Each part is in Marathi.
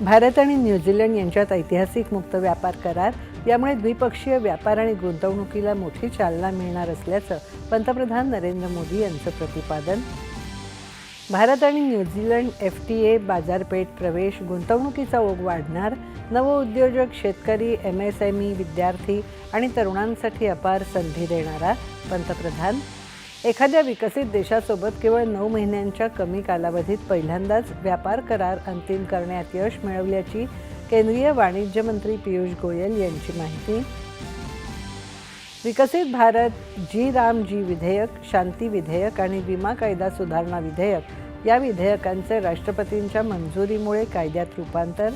भारत आणि न्यूझीलंड यांच्यात ऐतिहासिक मुक्त व्यापार करार यामुळे द्विपक्षीय व्यापार आणि गुंतवणुकीला मोठी चालना मिळणार असल्याचं पंतप्रधान नरेंद्र मोदी यांचं प्रतिपादन. भारत आणि न्यूझीलंड एफ टी ए बाजारपेठ प्रवेश गुंतवणुकीचा ओघ वाढणार नवउद्योजक शेतकरी एम एस एम ई विद्यार्थी आणि तरुणांसाठी अपार संधी देणारा पंतप्रधान एखाद्या विकसित देशासोबत केवळ नऊ महिन्यांच्या कमी कालावधीत पहिल्यांदाच व्यापार करार अंतिम करण्यात यश मिळवल्याची केंद्रीय वाणिज्य मंत्री पियुष गोयल यांची माहिती. विकसित भारत जी राम जी विधेयक शांती विधेयक आणि विमा कायदा सुधारणा विधेयक या विधेयकांचे राष्ट्रपतींच्या मंजुरीमुळे कायद्यात रूपांतर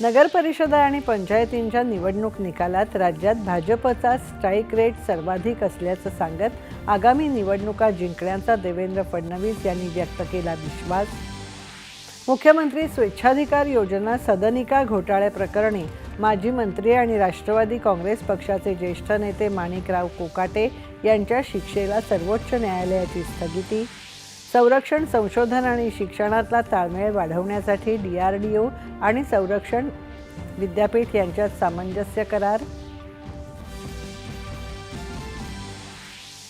नगरपरिषदा आणि पंचायतींच्या निवडणूक निकालात राज्यात भाजपचा स्ट्राईक रेट सर्वाधिक असल्याचं सांगत आगामी निवडणुका जिंकण्याचा देवेंद्र फडणवीस यांनी व्यक्त केला विश्वास. मुख्यमंत्री स्वेच्छाधिकार योजना सदनिका घोटाळ्याप्रकरणी माजी मंत्री आणि राष्ट्रवादी काँग्रेस पक्षाचे ज्येष्ठ नेते माणिकराव कोकाटे यांच्या शिक्षेला सर्वोच्च न्यायालयाची स्थगिती. संरक्षण संशोधन आणि शिक्षणातला ताळमेळ वाढवण्यासाठी डी आर डी ओ आणि संरक्षण विद्यापीठ यांच्यात सामंजस्य करार.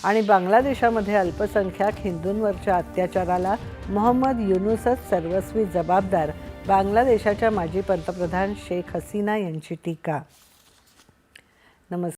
आणि बांगलादेशामध्ये अल्पसंख्याक हिंदूंवरच्या अत्याचाराला मोहम्मद युनुसच सर्वस्वी जबाबदार बांगलादेशाच्या माजी पंतप्रधान शेख हसीना यांची टीका. नमस्कार.